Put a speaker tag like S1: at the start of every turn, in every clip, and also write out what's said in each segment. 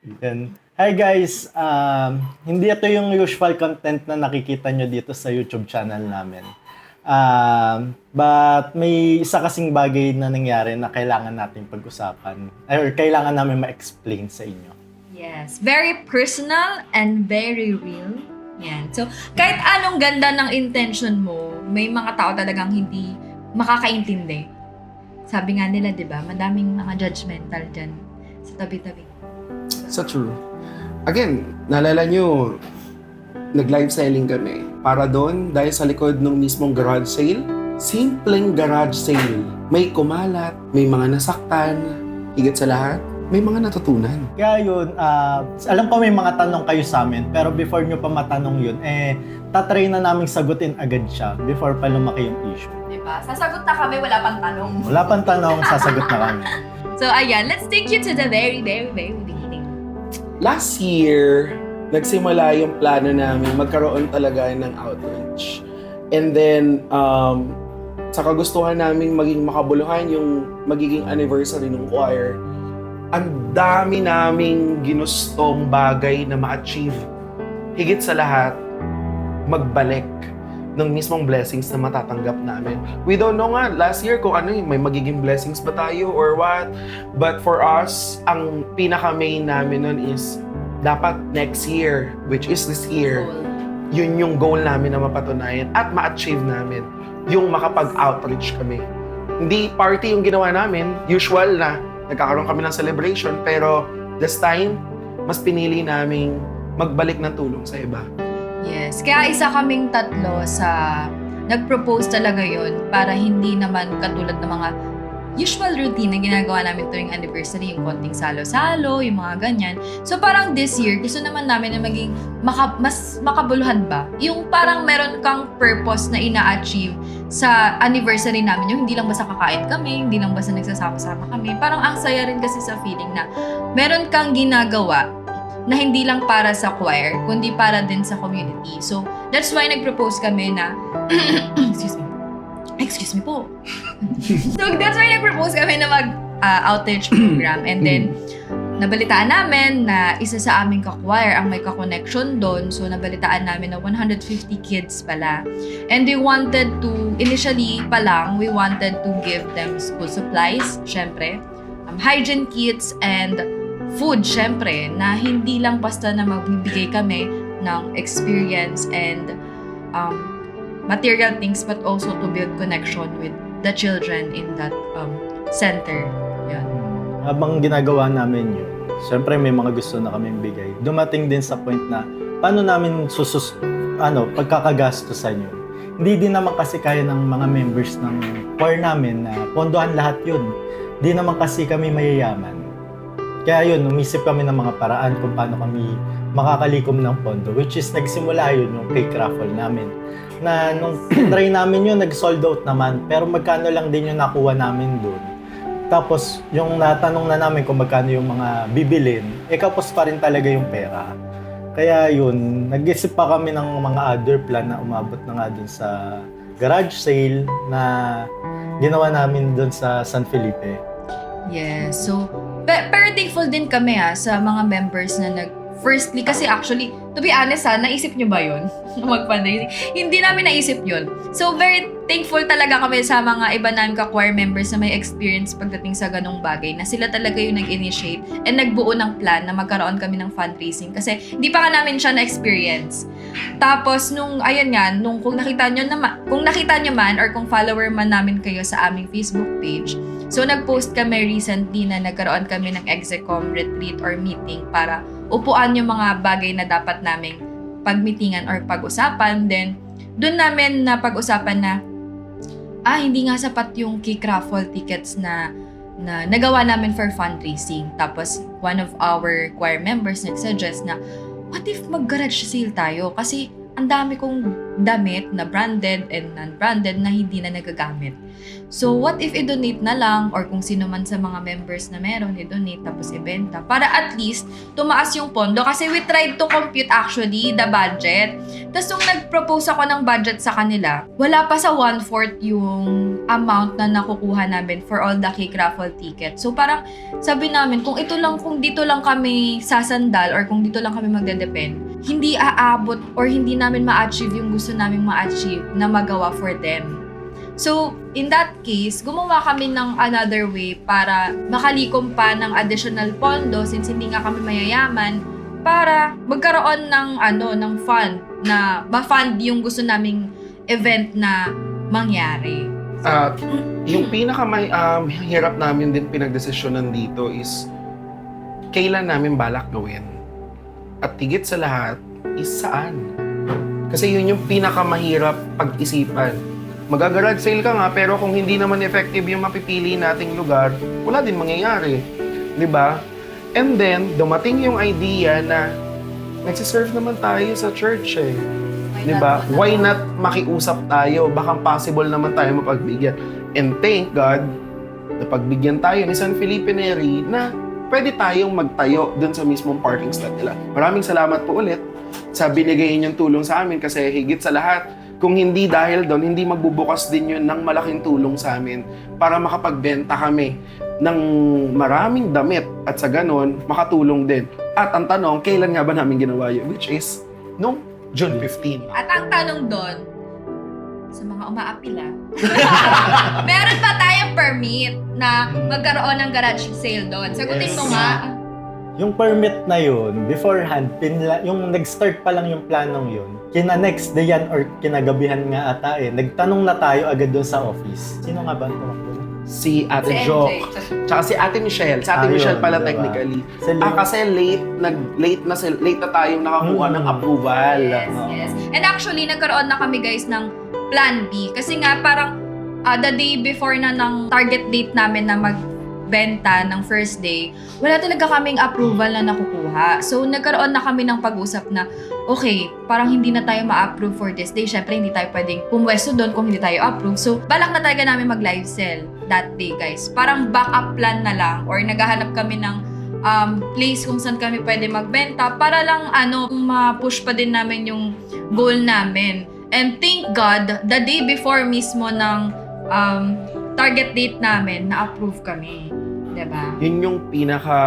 S1: Yan. Hi guys, um, hindi ito yung usual content na nakikita nyo dito sa YouTube channel namin. Um, but may isa kasing bagay na nangyari na kailangan natin pag-usapan or kailangan namin ma-explain sa inyo.
S2: Yes. Very personal and very real. Yan. So, kahit anong ganda ng intention mo, may mga tao talagang hindi makakaintindi. Sabi nga nila, di ba, madaming mga judgmental dyan sa tabi-tabi.
S3: So true. Again, naalala nyo, nag-live selling kami. Para doon, dahil sa likod ng mismong garage sale, simpleng garage sale. May kumalat, may mga nasaktan, higit sa lahat, may mga natutunan.
S1: Kaya yun, ah, alam ko may mga tanong kayo sa amin, pero before nyo pa matanong yun, eh, tatry na namin sagutin agad siya before pa lumaki yung issue.
S2: Di ba? Sasagot na kami, wala pang tanong.
S1: Wala pang tanong, sasagot na kami.
S2: So, ayan. Let's take you to the very, very, very.
S3: Last year, nagsimula yung plano namin magkaroon talaga ng outreach. And then, um, sa kagustuhan namin maging makabuluhan yung magiging anniversary ng choir, ang dami naming ginustong bagay na ma-achieve. Higit sa lahat, magbalik ng mismong blessings na matatanggap namin. We don't know nga last year kung ano may magiging blessings ba tayo or what. But for us, ang pinaka-main namin nun is dapat next year, which is this year, yun yung goal namin na mapatunayan at ma-achieve namin yung makapag-outreach kami. Hindi party yung ginawa namin, usual na nagkakaroon kami ng celebration, pero this time, mas pinili naming magbalik ng tulong sa iba.
S2: Yes. Kaya isa kaming tatlo sa nag-propose talaga yon para hindi naman katulad ng mga usual routine na ginagawa namin tuwing anniversary, yung konting salo-salo, yung mga ganyan. So parang this year, gusto naman namin na maging maka, mas makabuluhan ba? Yung parang meron kang purpose na ina-achieve sa anniversary namin. Yung hindi lang basta kakain kami, hindi lang basta nagsasama-sama kami. Parang ang saya rin kasi sa feeling na meron kang ginagawa na hindi lang para sa choir, kundi para din sa community. So, that's why nag-propose kami na, excuse me, excuse me po. so, that's why nag-propose kami na mag-outreach program. And then, nabalitaan namin na isa sa aming ka-choir ang may ka-connection doon. So, nabalitaan namin na 150 kids pala. And we wanted to, initially pa lang, we wanted to give them school supplies, syempre, um, hygiene kits, and food, syempre, na hindi lang basta na magbibigay kami ng experience and um, material things but also to build connection with the children in that um, center. Yan.
S1: Habang ginagawa namin yun, syempre may mga gusto na kami bigay. Dumating din sa point na paano namin susus ano, pagkakagastusan yun. Hindi din naman kasi kaya ng mga members ng choir namin na pondohan lahat yun. Hindi naman kasi kami mayayaman. Kaya yun, umisip kami ng mga paraan kung paano kami makakalikom ng pondo, which is nagsimula yun yung cake raffle namin. Na nung try namin yun, nag-sold out naman, pero magkano lang din yung nakuha namin doon. Tapos, yung natanong na namin kung magkano yung mga bibilin, eh kapos pa rin talaga yung pera. Kaya yun, nag-isip pa kami ng mga other plan na umabot na nga dun sa garage sale na ginawa namin dun sa San Felipe.
S2: Yes. So, pe- pero thankful din kami ha sa mga members na nag Firstly, kasi actually, to be honest ha, naisip nyo ba yun? Mag-fundraising? Hindi namin naisip yun. So, very thankful talaga kami sa mga iba namin ka-choir members na may experience pagdating sa ganong bagay, na sila talaga yung nag-initiate and nagbuo ng plan na magkaroon kami ng fundraising. Kasi hindi pa nga namin siya na-experience. Tapos, nung, ayun nga, nung kung nakita nyo naman, kung nakita nyo man or kung follower man namin kayo sa aming Facebook page, So, nag-post kami recently na nagkaroon kami ng execom retreat or meeting para upuan yung mga bagay na dapat naming pagmitingan or pag-usapan. Then, doon namin na pag-usapan na, ah, hindi nga sapat yung cake raffle tickets na na nagawa namin for fundraising. Tapos, one of our choir members nag-suggest na, what if mag-garage sale tayo? Kasi, ang dami kong damit na branded and non-branded na hindi na nagagamit. So, what if i-donate na lang or kung sino man sa mga members na meron, i-donate tapos ibenta para at least tumaas yung pondo kasi we tried to compute actually the budget. Tapos nung nag-propose ako ng budget sa kanila, wala pa sa one-fourth yung amount na nakukuha namin for all the cake raffle tickets. So parang sabi namin, kung ito lang, kung dito lang kami sasandal or kung dito lang kami magdedepend, hindi aabot or hindi namin ma-achieve yung gusto naming ma-achieve na magawa for them. So, in that case, gumawa kami ng another way para makalikom pa ng additional pondo since hindi nga kami mayayaman para magkaroon ng ano ng fund na ma-fund yung gusto naming event na mangyari.
S3: At yung pinaka may um, hirap namin din pinagdesisyonan dito is kailan namin balak gawin. At higit sa lahat is saan. Kasi yun yung pinakamahirap pag-isipan. Magagarage sale ka nga pero kung hindi naman effective yung mapipili nating lugar, wala din mangyayari. 'Di ba? And then, dumating yung idea na nagsiserve naman tayo sa church eh. Di ba? Why not makiusap tayo? Baka possible naman tayo mapagbigyan. And thank God, napagbigyan tayo ni San Felipe Neri na pwede tayong magtayo dun sa mismong parking slot nila. Maraming salamat po ulit sa binigay ninyong tulong sa amin kasi higit sa lahat, kung hindi dahil doon, hindi magbubukas din yun ng malaking tulong sa amin para makapagbenta kami ng maraming damit at sa ganon, makatulong din. At ang tanong, kailan nga ba namin ginawa yun? Which is, nung June 15.
S2: At ang tanong doon, sa mga umaapila, meron ba tayong permit na magkaroon ng garage sale doon? Sagutin
S1: Yes.
S2: mo nga.
S1: Yung permit na yun, beforehand, pinla, yung nag-start pa lang yung planong yun, kina next day yan or kinagabihan nga ata eh, nagtanong na tayo agad doon sa office. Sino nga ba ang tumakbo?
S3: Si Ate
S2: Si
S3: Jo. Tsaka si Ate Michelle. Si Ate
S1: Ayun,
S3: Michelle pala
S1: diba?
S3: technically.
S1: Sa
S3: Ah, kasi late, nag, late na, sil- late na tayong nakakuha
S1: Mm.
S3: ng approval.
S2: Yes, yes. And actually, nagkaroon na kami guys ng plan B. Kasi nga parang ah, the day before na ng target date namin na magbenta ng first day, wala talaga kaming approval na nakukuha. So, nagkaroon na kami ng pag-usap na, okay, parang hindi na tayo ma-approve for this day. Siyempre, hindi tayo pwedeng pumwesto doon kung hindi tayo approve. So, balak na talaga namin mag-live sell that day, guys. Parang backup plan na lang or naghahanap kami ng um, place kung saan kami pwede magbenta para lang ano, ma-push pa din namin yung goal namin. And thank God, the day before mismo ng um, target date namin, na-approve kami. 'Di ba?
S3: Yun yung pinaka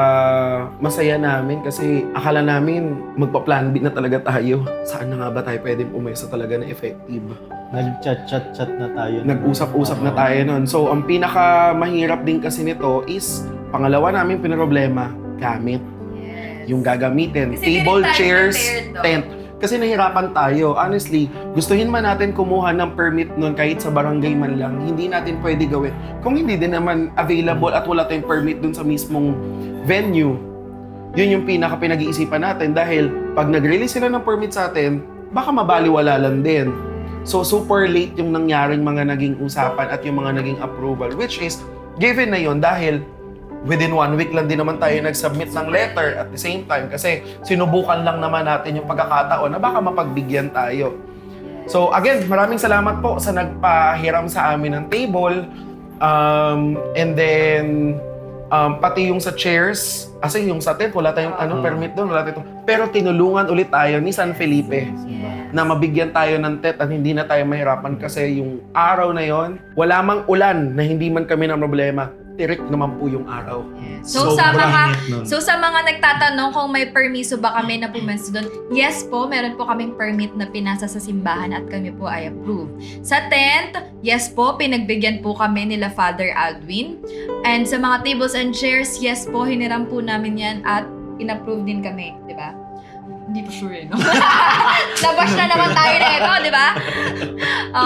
S3: masaya namin kasi akala namin magpa-plan B na talaga tayo. Saan na nga ba tayo pwedeng umesa talaga na effective?
S1: Nag-chat-chat-chat na tayo.
S3: Nag-usap-usap na tayo nun. So, ang pinaka mahirap din kasi nito is, pangalawa namin pinaroblema, gamit.
S2: Yes.
S3: Yung gagamitin.
S2: Kasi
S3: Table,
S2: tayo
S3: chairs,
S2: prepared, no?
S3: tent. Kasi nahirapan tayo. Honestly, gustuhin man natin kumuha ng permit nun kahit sa barangay man lang, hindi natin pwede gawin. Kung hindi din naman available at wala tayong permit dun sa mismong venue, yun yung pinaka pinag-iisipan natin dahil pag nag-release sila ng permit sa atin, baka mabaliwala lang din. So super late yung nangyaring mga naging usapan at yung mga naging approval which is given na yun dahil within one week lang din naman tayo nag-submit ng letter at the same time kasi sinubukan lang naman natin yung pagkakataon na baka mapagbigyan tayo. So again, maraming salamat po sa nagpahiram sa amin ng table. Um, and then um, pati yung sa chairs, kasi yung sa tent, wala tayong ano,
S1: Ah.
S3: permit doon, wala tayong Pero tinulungan ulit tayo ni San Felipe na mabigyan tayo ng tet at hindi na tayo mahirapan kasi yung araw na yon wala mang ulan na hindi man kami ng problema. Tirik naman po yung araw.
S2: Yes. So, sa
S1: Sobrang
S2: mga
S1: init nun.
S2: So sa mga nagtatanong kung may permiso ba kami na pumesto doon, yes po, meron po kaming permit na pinasa sa simbahan at kami po ay approved. Sa tent, yes po, pinagbigyan po kami nila Father Aldwin. And sa mga tables and chairs, yes po, hiniram po namin yan at inapprove din kami, di ba? Hindi po sure eh, no? Nabash na naman tayo nito, di ba?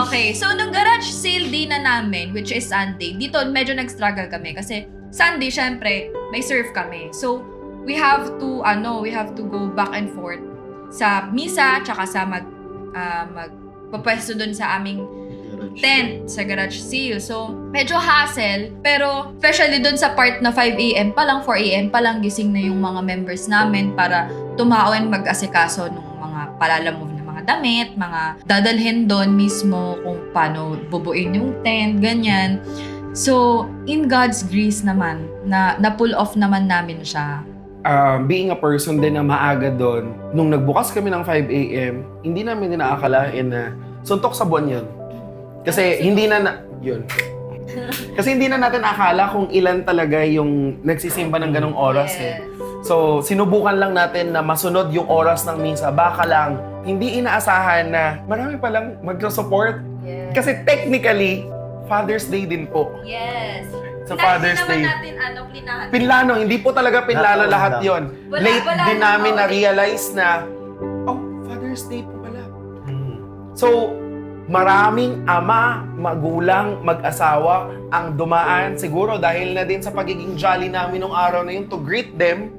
S2: Okay, so nung garage sale day na namin, which is Sunday, dito medyo nag-struggle kami kasi Sunday, syempre, may surf kami. So, we have to, ano, we have to go back and forth sa misa, tsaka sa mag, uh, magpapwesto dun sa aming tent sa garage sale. So, medyo hassle. Pero, especially dun sa part na 5 a.m. pa lang, 4 a.m. pa lang, gising na yung mga members namin para tumaon mag-asikaso ng mga palalamove ng mga damit, mga dadalhin doon mismo kung paano bubuin yung tent, ganyan. So, in God's grace naman, na, na-pull off naman namin siya.
S3: uh, being a person din na maaga doon, nung nagbukas kami ng 5 a.m., hindi namin din naakalain na suntok sa buwan yun. Kasi hindi na, na yun. Kasi hindi na natin akala kung ilan talaga yung nagsisimba ng ganong oras eh. So, sinubukan lang natin na masunod yung oras ng misa. Baka lang, hindi inaasahan na marami palang magsa-support.
S2: Yes.
S3: Kasi technically, Father's Day din po.
S2: Yes.
S3: Sa Father's Day.
S2: natin ano, plinahan.
S3: Pinlano, hindi po talaga pinlano
S1: Nataon
S3: lahat yon. Late
S2: wala
S3: din namin
S2: mauli.
S3: na-realize na, oh, Father's Day po pala.
S1: Hmm.
S3: So, maraming ama, magulang, mag-asawa ang dumaan siguro dahil na din sa pagiging jolly namin nung araw na yun to greet them.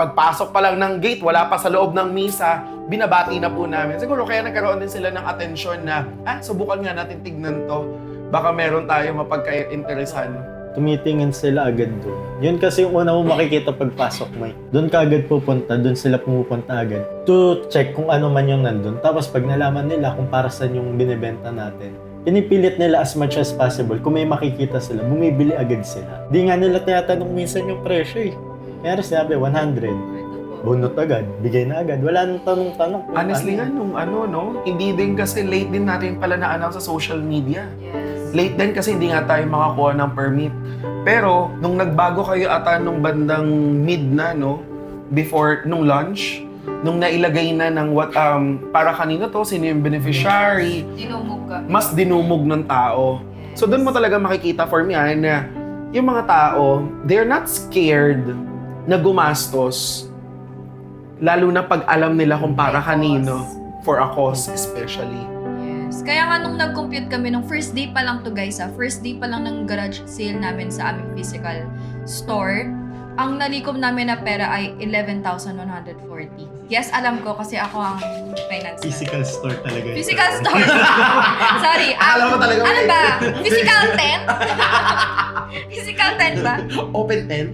S3: Pagpasok pa lang ng gate, wala pa sa loob ng misa, binabati na po namin. Siguro kaya nagkaroon din sila ng atensyon na, ah, subukan nga natin tignan to. Baka meron tayo mapagka-interesan.
S1: Tumitingin sila agad doon. Yun kasi yung una mo makikita pagpasok mo. eh. Doon ka agad pupunta, doon sila pumupunta agad. To check kung ano man yung nandun. Tapos pag nalaman nila kung para saan yung binibenta natin, pinipilit nila as much as possible. Kung may makikita sila, bumibili agad sila. Di nga nila tinatanong minsan yung presyo eh. Kaya sinabi, 100. Bunot agad, bigay na agad. Wala nang tanong-tanong.
S3: Honestly nga,
S1: ano.
S3: nung ano, no? Hindi din kasi late din natin pala na-announce sa social media.
S2: Yes.
S3: Late din kasi hindi nga tayo makakuha ng permit. Pero, nung nagbago kayo ata nung bandang mid na, no? Before, nung lunch, nung nailagay na ng what, um, para kanino to, sino yung beneficiary,
S2: Dinumog ka.
S3: mas dinumog ng tao. So, doon mo talaga makikita for me, ah, na yung mga tao, they're not scared na gumastos. Lalo na pag alam nila kung para kanino. For a cause especially.
S2: Yes. Kaya nga nung nag-compute kami, nung first day pa lang to guys ah, first day pa lang ng garage sale namin sa aming physical store, ang nalikom namin na pera ay 11,140. Yes, alam ko kasi ako ang finance.
S1: Physical store talaga. ito.
S2: Physical store. Sorry. um,
S3: Akala mo talaga
S2: Ano
S3: may-
S2: ba? Physical tent? physical tent ba?
S3: Open tent.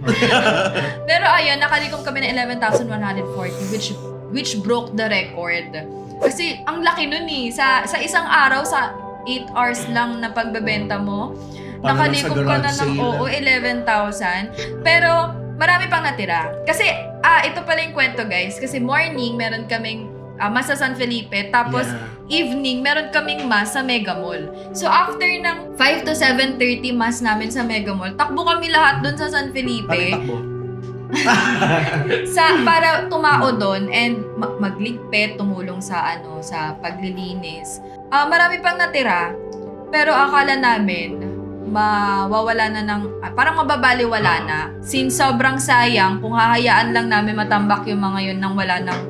S2: Pero ayun, nakalikom kami ng 11,140 which which broke the record. Kasi ang laki nun eh. Sa, sa isang araw, sa 8 hours lang na pagbebenta mo,
S1: Parang
S2: nakalikom ka na ng
S1: sale,
S2: oo, 11,000. Pero marami pang natira. Kasi, ah, ito pala yung kwento guys. Kasi morning, meron kaming ah, mas sa San Felipe. Tapos, evening, meron kaming mass sa Mega Mall. So, after ng 5 to 7.30 mass namin sa Mega Mall, takbo kami lahat dun sa San Felipe sa para tumao doon and ma- magligpit, tumulong sa ano sa paglilinis. Ah, marami pang natira. Pero akala namin mawawala na ng ah, parang mababaliwala na since sobrang sayang kung hahayaan lang namin matambak yung mga yun nang wala ng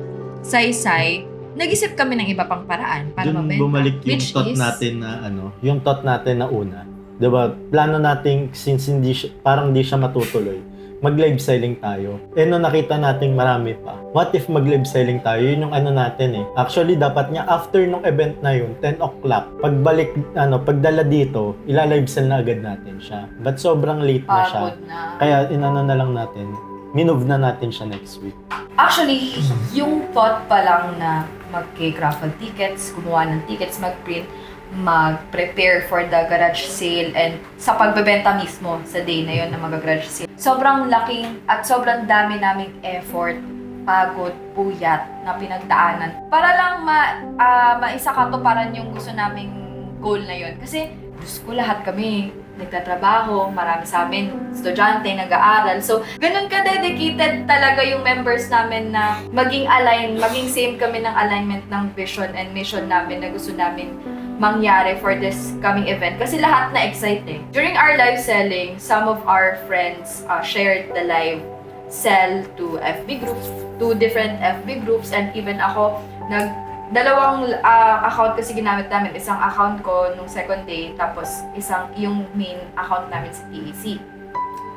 S2: saysay nag-isip kami ng iba pang paraan para
S1: Doon
S2: mabenta.
S1: bumalik yung
S2: Which
S1: thought
S2: is-
S1: natin na ano, yung thought natin na una. 'Di ba? Plano natin since hindi siya, parang hindi siya matutuloy. Mag-live selling tayo. Eh no nakita nating marami pa. What if mag-live selling tayo? Yun yung ano natin eh. Actually dapat nga after nung event na yun, 10 o'clock, pagbalik ano, pagdala dito, ila-live sell na agad natin siya. But sobrang late na siya.
S2: Pagod na.
S1: Kaya inano na lang natin. Minove na natin siya next week.
S2: Actually, yung thought pa lang na mag-raffle tickets, gumawa ng tickets, mag-print, mag-prepare for the garage sale and sa pagbebenta mismo sa day na yon na mag-garage sale. Sobrang laking at sobrang dami naming effort, pagod, puyat na pinagdaanan para lang ma, ah, maisakatuparan yung gusto naming goal na yon. Kasi, Diyos ko, lahat kami nagtatrabaho, marami sa amin, estudyante, nag-aaral. So, ganun ka-dedicated talaga yung members namin na maging align, maging same kami ng alignment ng vision and mission namin na gusto namin mangyari for this coming event. Kasi lahat na excited. During our live selling, some of our friends uh, shared the live sell to FB groups, two different FB groups, and even ako, nag dalawang ah, account kasi ginamit namin. Isang account ko nung second day, tapos isang yung main account namin sa TEC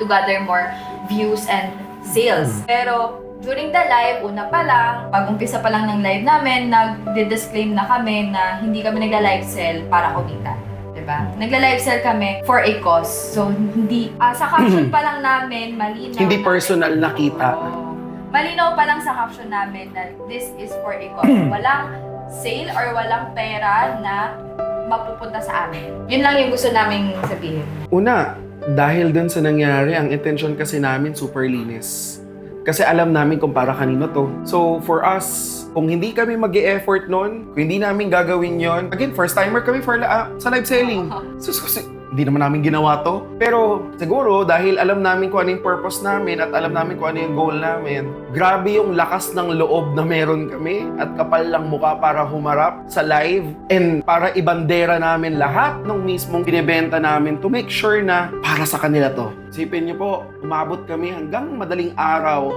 S2: to gather more views and sales. Pero during the live, una pa lang, pag umpisa pa lang ng live namin, nag-disclaim na kami na hindi kami nagla-live sell para kumita. Diba? Nagla-live sell kami for a cause. So, hindi, ah, sa caption pa lang namin, malinaw.
S3: Hindi
S2: na-
S3: personal nakita.
S2: Oo. Malinaw pa lang sa caption namin na this is for a cause. Walang sale or walang pera na mapupunta sa amin. Yun lang yung gusto naming sabihin.
S3: Una, dahil dun sa nangyari, ang intention kasi namin super linis. Kasi alam namin kung para kanino to. So, for us, kung hindi kami mag effort nun, kung hindi namin gagawin yon again, first timer kami for la- sa live selling. So, so, so, hindi naman namin ginawa to. Pero siguro dahil alam namin kung ano yung purpose namin at alam namin kung ano yung goal namin, grabe yung lakas ng loob na meron kami at kapal lang mukha para humarap sa live and para ibandera namin lahat ng mismong binibenta namin to make sure na para sa kanila to. Sipin niyo po, umabot kami hanggang madaling araw.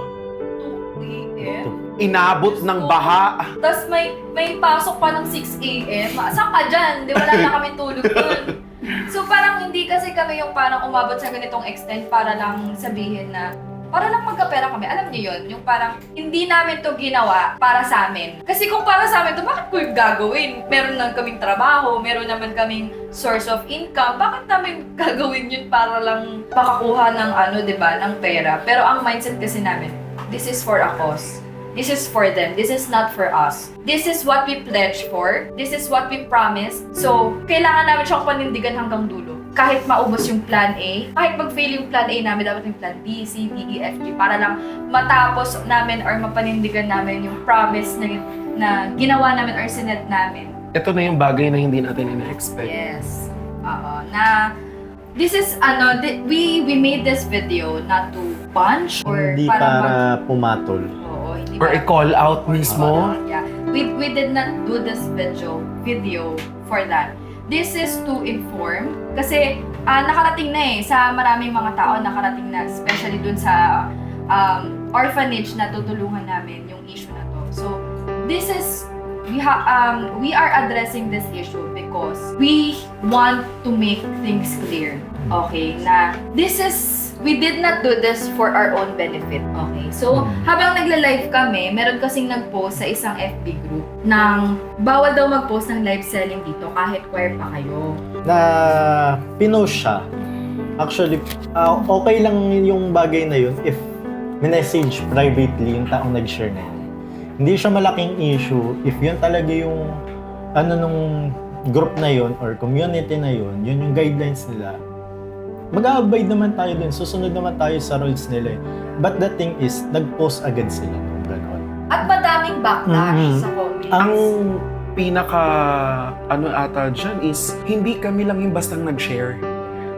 S2: 2 a.m.
S3: Inabot ng baha.
S2: Tapos may may pasok pa ng 6 a.m. Saan ka dyan? Di wala na kami tulog dun. So parang hindi kasi kami yung parang umabot sa ganitong extent para lang sabihin na para lang magkapera kami. Alam niyo yun? Yung parang hindi namin to ginawa para sa amin. Kasi kung para sa amin to, bakit ko yung gagawin? Meron naman kaming trabaho, meron naman kaming source of income. Bakit namin gagawin yun para lang makakuha ng ano, di ba, ng pera? Pero ang mindset kasi namin, this is for a cause. This is for them. This is not for us. This is what we pledge for. This is what we promise. So, kailangan namin siyang panindigan hanggang dulo. Kahit maubos yung plan A, kahit mag-fail yung plan A namin, dapat yung plan B, C, D, E, F, G para lang matapos namin or mapanindigan namin yung promise na, na ginawa namin or sinet namin.
S3: Ito na yung bagay na hindi natin ina-expect.
S2: Yes. Oo. Na this is ano, thi- we we made this video not to punch or
S1: Hindi
S2: para
S1: para pumatol.
S2: Oo, hindi
S3: Or
S2: para-
S3: i-call out
S2: or
S3: mismo.
S2: Yeah. We we did not do this video video for that. This is to inform kasi ah, nakarating na eh sa maraming mga tao nakarating na especially dun sa um, orphanage na tutulungan namin yung issue na to. So this is we ha um, we are addressing this issue because we want to make things clear. Okay, na this is we did not do this for our own benefit. Okay. So, habang nagla-live kami, meron kasing nag-post sa isang FB group ng bawal daw mag-post ng live selling dito kahit choir pa kayo.
S1: Na pinost siya. Actually, ah, okay lang yung bagay na yun if message privately yung taong nag-share na yun. Hindi siya malaking issue if yun talaga yung ano nung group na yun or community na yun, yun yung guidelines nila. Mag-abide naman tayo dun. Susunod naman tayo sa rules nila. eh. But the thing is, nag-post agad sila nung gano'n.
S2: At madaming backlash
S1: Mhm.
S2: sa comments.
S3: Ang pinaka ano ata dyan is hindi kami lang yung bastang nag-share.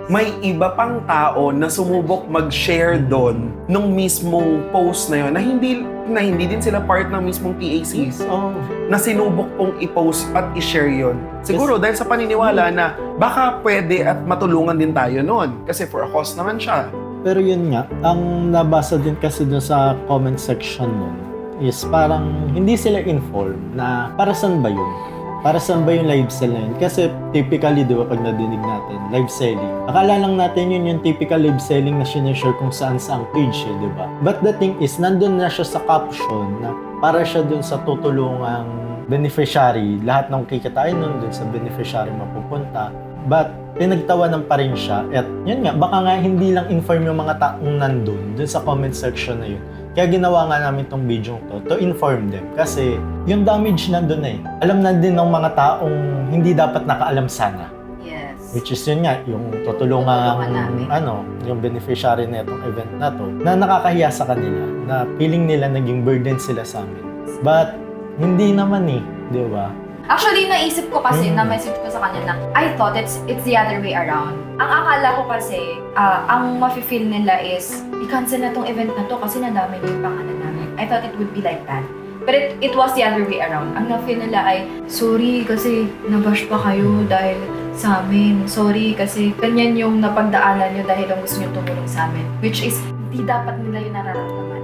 S3: May iba pang tao na sumubok mag-share doon nung mismong post na yon na hindi na hindi din sila part ng mismong PACs
S1: Oh,
S3: na sinubok pong i-post at i-share yon. Siguro dahil sa paniniwala na baka pwede at matulungan din tayo noon kasi for a cause naman siya.
S1: Pero yun nga, ang nabasa din kasi dun sa comment section nun is parang hindi sila informed na para saan ba yun? Para saan ba yung live sell na yun? Kasi typically, di ba, pag nadinig natin, live selling. Akala lang natin yun yung typical live selling na sinishare kung saan sa ang page eh, di ba? But the thing is, nandun na siya sa caption na para siya dun sa tutulungang beneficiary. Lahat ng kikitain nun dun sa beneficiary mapupunta. But pinagtawanan pa rin siya. At yun nga, baka nga hindi lang inform yung mga taong nandun dun sa comment section na yun. Kaya ginawa nga namin tong video to, to inform them. Kasi yung damage nandun na eh. Alam na din ng mga taong hindi dapat nakaalam sana.
S2: Yes.
S1: Which is yun nga, yung tutulungan,
S2: Tutulungan namin.
S1: ano, yung beneficiary na itong event na to, na nakakahiya sa kanila, na feeling nila naging burden sila sa amin. But, hindi naman eh, di ba?
S2: Actually, naisip ko kasi,
S1: Mm.
S2: na-message ko sa kanya na, I thought it's it's the other way around. Ang akala ko kasi, ah, ang mafe-feel nila is, i-cancel na tong event na to kasi nadami na yung pangalan namin. I thought it would be like that. But it, it was the other way around. Ang na-feel nila ay, sorry kasi nabash pa kayo dahil sa amin. Sorry kasi ganyan yung napagdaanan nyo dahil ang gusto nyo tumulong sa amin. Which is, hindi dapat nila yung nararamdaman.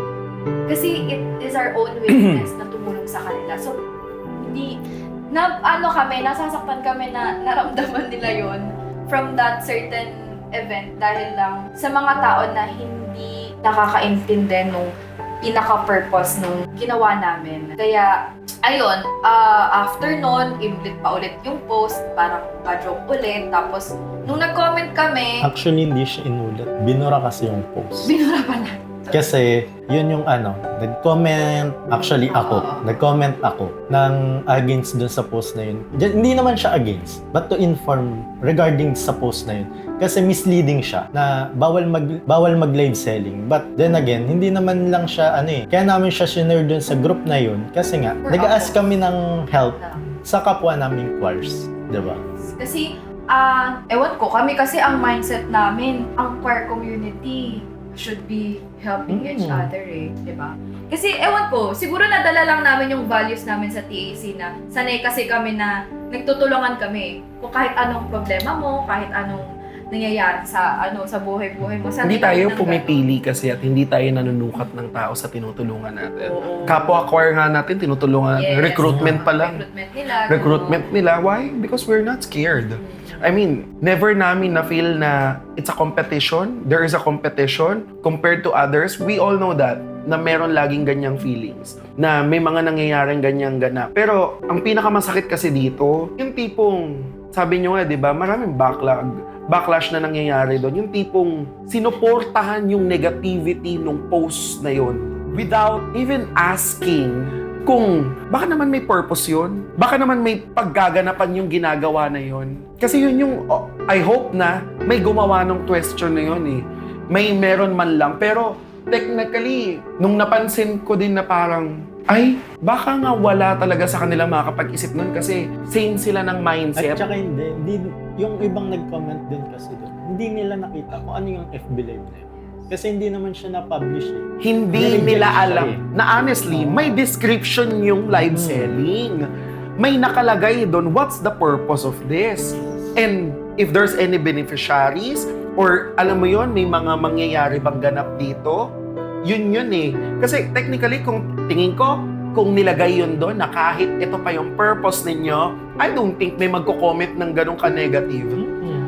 S2: Kasi it is our own willingness na tumulong sa kanila. So, hindi, na ano kami, nasasaktan kami na naramdaman nila yon from that certain event dahil lang sa mga tao na hindi nakakaintindi nung pinaka-purpose nung ginawa namin. Kaya, ayun, ah, after nun, inulit pa ulit yung post, parang pa-joke ulit. Tapos, nung nag-comment kami,
S1: Actually, hindi siya inulit. Binura kasi yung post.
S2: binura pa na.
S1: Kasi yun yung ano, nag-comment, actually ako,
S2: Oo.
S1: nag-comment ako ng against dun sa post na yun. Di- Hindi naman siya against, but to inform regarding sa post na yun. Kasi misleading siya na bawal mag bawal mag live selling. But then again, hindi naman lang siya ano eh. Kaya namin siya sinare dun sa group na yun kasi nga nag-ask kami ng help sa kapwa naming choirs, 'di ba?
S4: Kasi, ah, ewan ko, kami kasi ang mindset namin, ang choir community should be helping each
S1: Mm.
S4: other eh, di ba? Kasi, ewan ko, siguro nadala lang namin yung values namin sa TAC na sanay kasi kami na nagtutulungan kami. Kung kahit anong problema mo, kahit anong nangyayari sa ano sa buhay-buhay mo. Sanay
S3: Hindi tayo pumipili kasi at hindi tayo nanunukat ng tao sa tinutulungan natin.
S4: Oo.
S3: Kapwa choir nga natin, tinutulungan natin.
S4: Yes.
S3: Recruitment pa lang.
S4: Recruitment nila.
S3: Recruitment nila. Why? Because we're not scared.
S4: ganun.
S3: I mean, never namin na-feel na it's a competition. There is a competition compared to others. We all know that na meron laging ganyang feelings. Na may mga nangyayaring ganyang ganap. Pero ang pinakamasakit kasi dito, yung tipong, sabi nyo nga, di ba, maraming backlog, backlash na nangyayari doon. Yung tipong sinuportahan yung negativity nung post na yon without even asking kung baka naman may purpose yun. Baka naman may paggaganapan yung ginagawa na yun. Kasi yun yung, oh, I hope na may gumawa ng question na yun eh. May meron man lang. Pero technically, nung napansin ko din na parang, ay, baka nga wala talaga sa kanila makakapag-isip nun kasi same sila ng
S1: At
S3: mindset.
S1: saka hindi, hindi, yung ibang nag-comment din kasi doon, hindi nila nakita kung ano yung FB Live na yun. Kasi hindi naman siya na-publish eh.
S3: hindi
S1: Nireject
S3: nila alam
S1: eh.
S3: na honestly, may description yung live
S1: Hmm.
S3: selling. May nakalagay doon, what's the purpose of this? And if there's any beneficiaries, or alam mo yon may mga mangyayari bang ganap dito, yun yun eh. Kasi technically, kung tingin ko, kung nilagay yun doon na kahit ito pa yung purpose ninyo, I don't think may magko-comment ng ganun ka-negative.
S1: Mm-mm.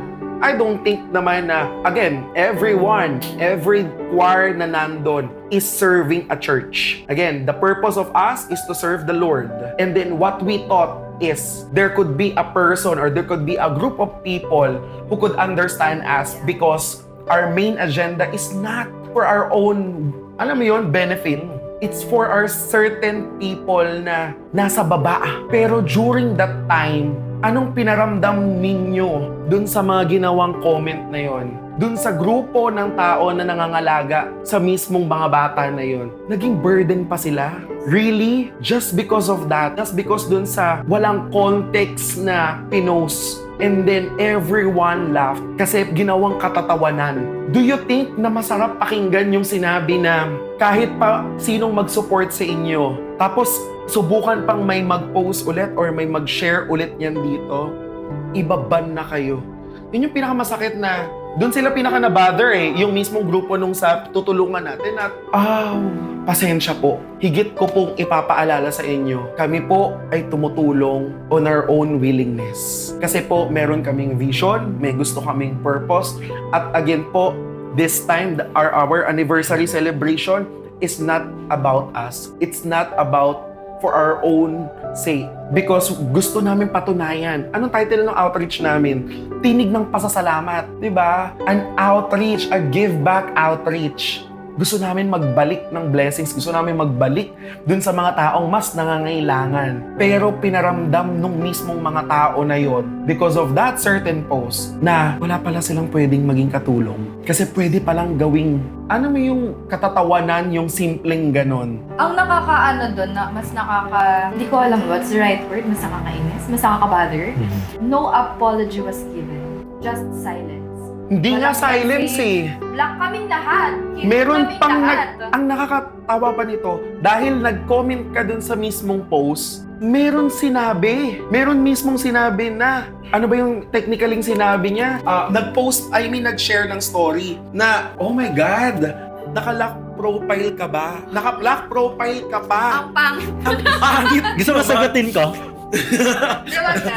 S3: I don't think naman na, again, everyone, every choir na nandun is serving a church. Again, the purpose of us is to serve the Lord. And then what we thought is there could be a person or there could be a group of people who could understand us because our main agenda is not for our own, alam mo yun, benefit. It's for our certain people na nasa baba. Pero during that time, anong pinaramdam ninyo dun sa mga ginawang comment na yon? Dun sa grupo ng tao na nangangalaga sa mismong mga bata na yon, naging burden pa sila? Really? Just because of that? Just because dun sa walang context na pinost And then everyone laughed kasi ginawang katatawanan. Do you think na masarap pakinggan yung sinabi na kahit pa sinong mag-support sa inyo, tapos subukan pang may mag-post ulit or may mag-share ulit yan dito, ibaban na kayo. Yun yung pinakamasakit na doon sila pinaka na-bother eh, yung mismong grupo nung sa tutulungan natin at, aw, pasensya po. Higit ko pong ipapaalala sa inyo, kami po ay tumutulong on our own willingness. Kasi po, meron kaming vision, may gusto kaming purpose, at again po, this time, our, our anniversary celebration is not about us. It's not about for our own sake. Because gusto namin patunayan. Anong title ng outreach namin? Tinig ng pasasalamat. 'di ba? An outreach, a give back outreach. Gusto namin magbalik ng blessings. Gusto namin magbalik dun sa mga taong mas nangangailangan. Pero pinaramdam nung mismong mga tao na yon because of that certain post na wala pala silang pwedeng maging katulong. Kasi pwede palang gawing, ano mo yung katatawanan, yung simpleng ganon.
S4: Ang nakakaano doon, na mas nakaka... Hindi ko alam what's the right word. Mas nakakainis. Mas nakaka-bother. No apology was given. Just silence.
S3: Hindi nga
S4: Walang
S3: silence eh.
S4: Black kaming lahat. Kinig
S3: Meron
S4: kaming
S3: pang
S4: lahat.
S3: nag, ang nakakatawa pa nito, dahil nag-comment ka dun sa mismong post, meron sinabi, meron mismong sinabi na, ano ba yung technicaling sinabi niya? Ah, nag-post, I mean, nag-share ng story na, oh my God, naka-lock profile ka ba? Naka-black profile ka pa.
S4: Ang pangit.
S3: Ang pangit.
S1: Gusto mo sagutin ko?
S4: Diba ka?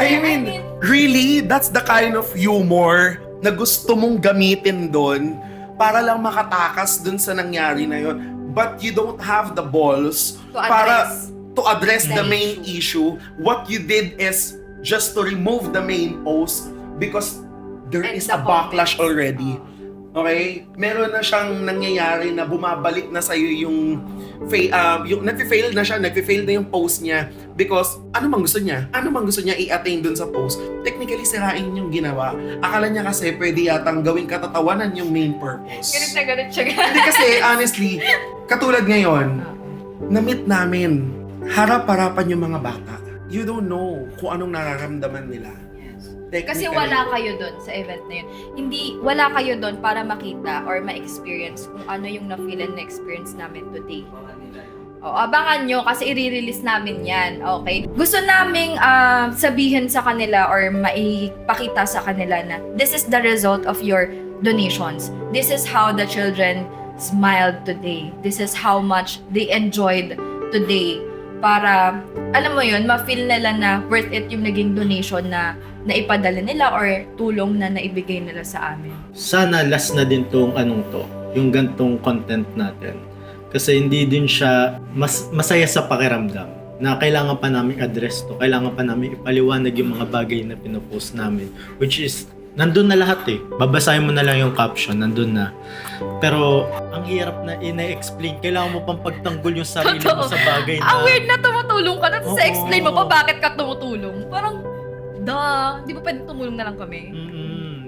S3: I mean, really, that's the kind of humor na gusto mong gamitin doon para lang makatakas doon sa nangyari na yon. But you don't have the balls
S4: To
S3: para to address the
S4: The
S3: main issue. What you did is just to remove the main post because there
S4: And
S3: is
S4: the
S3: a backlash
S4: comments.
S3: already. Okay? Meron na siyang nangyayari na bumabalik na sa'yo yung fa- um, yung nagfe-fail na siya, nagfe-fail na yung post niya because ano mang gusto niya? Ano mang gusto niya i-attain dun sa post? Technically, sirain yung ginawa. Akala niya kasi pwede yatang gawing katatawanan yung main purpose.
S2: Ganun na ganun siya.
S3: Hindi kasi, honestly, katulad ngayon, na-meet namin, harap-harapan yung mga bata. You don't know kung anong nararamdaman nila.
S2: Kasi wala kayo doon sa event na yun. Hindi, wala kayo doon para makita or ma-experience kung ano yung na-feel and na-experience namin today. O, abangan nyo kasi i-release namin yan. Okay? Gusto naming ah, sabihin sa kanila or maipakita sa kanila na this is the result of your donations. This is how the children smiled today. This is how much they enjoyed today. Para, alam mo yun, ma-feel nila na worth it yung naging donation na naipadala nila or tulong na naibigay nila sa amin.
S1: Sana last na din tong anong to, yung gantong content natin. Kasi hindi din siya mas, masaya sa pakiramdam na kailangan pa namin address to, kailangan pa namin ipaliwanag yung mga bagay na pinopost namin. Which is, nandun na lahat eh. Babasahin mo na lang yung caption, nandun na. Pero, ang hirap na ina-explain. Kailangan mo pang pagtanggol yung sarili mo
S2: Totoo.
S1: sa bagay na...
S2: Ang weird na tumutulong ka. Tapos
S1: Oo.
S2: sa explain mo pa bakit ka tumutulong. Parang, duh, di ba pwede tumulong na lang kami?
S1: Mm-mm.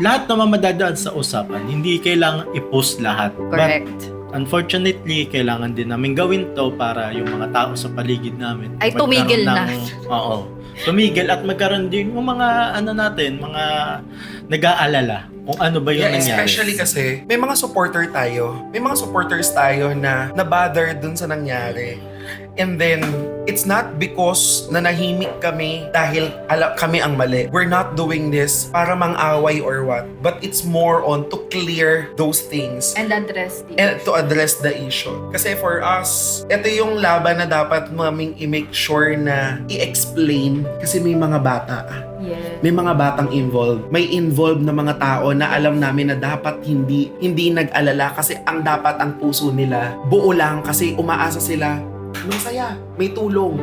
S1: Lahat naman madadaan sa usapan. Hindi kailangan i-post lahat. But unfortunately, kailangan din namin gawin to para yung mga tao sa paligid namin
S2: Ay, tumigil na.
S1: Oo. Tumigil at magkaroon din yung mga ano natin, mga nag-aalala kung ano ba yung
S3: Yeah,
S1: nangyari.
S3: especially kasi may mga supporter tayo. May mga supporters tayo na na-bother dun sa nangyari. And then, it's not because nanahimik kami dahil ala, kami ang mali. We're not doing this para mang-away or what. But it's more on to clear those things
S2: And address the
S3: and to address the issue. Kasi for us, ito yung laban na dapat maming i-make sure na i-explain kasi may mga bata
S2: Yes.
S3: may mga batang involved. May involved na mga tao na alam namin na dapat hindi hindi nag-alala kasi ang dapat ang puso nila buo lang kasi umaasa sila masaya, may tulong.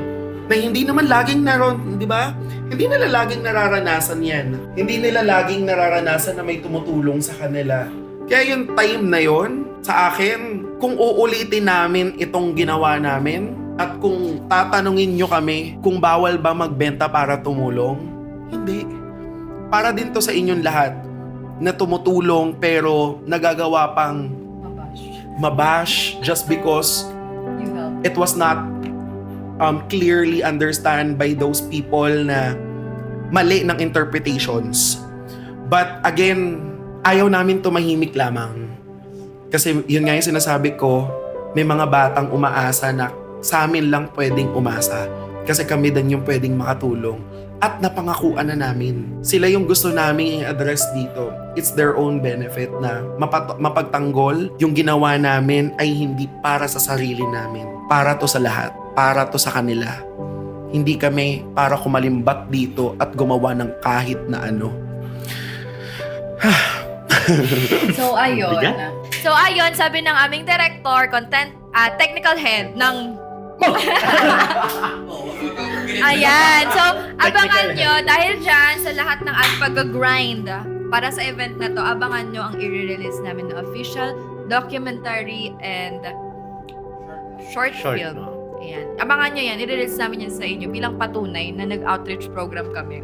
S3: Na hindi naman laging naroon, di ba? Hindi nila laging nararanasan yan. Hindi nila laging nararanasan na may tumutulong sa kanila. Kaya yung time na yon sa akin, kung uulitin namin itong ginawa namin, at kung tatanungin nyo kami kung bawal ba magbenta para tumulong, hindi. Para din to sa inyong lahat na tumutulong pero nagagawa pang
S2: Mabash.
S3: mabash just because. It was not um, clearly understand by those people na mali ng interpretations. But again, ayaw namin tumahimik lamang. Kasi yun nga yung sinasabi ko, may mga batang umaasa na sa amin lang pwedeng umasa. Kasi kami din yung pwedeng makatulong. At napangakuan na namin. Sila yung gusto namin i-address dito. It's their own benefit na mapat- mapagtanggol yung ginawa namin ay hindi para sa sarili namin. Para to sa lahat. Para to sa kanila. Hindi kami para kumalimbat dito at gumawa ng kahit na ano.
S2: So, ayun. So, ayun, sabi ng aming director, content, ah, technical head ng Ayan. So, abangan nyo, dahil dyan, sa lahat ng at pag-grind para sa event na to, abangan nyo ang i-release namin na official documentary and short,
S1: Short,
S2: film.
S1: no?
S2: Ayan. Abangan nyo yan. I-release namin yan sa inyo bilang patunay na nag-outreach program kami.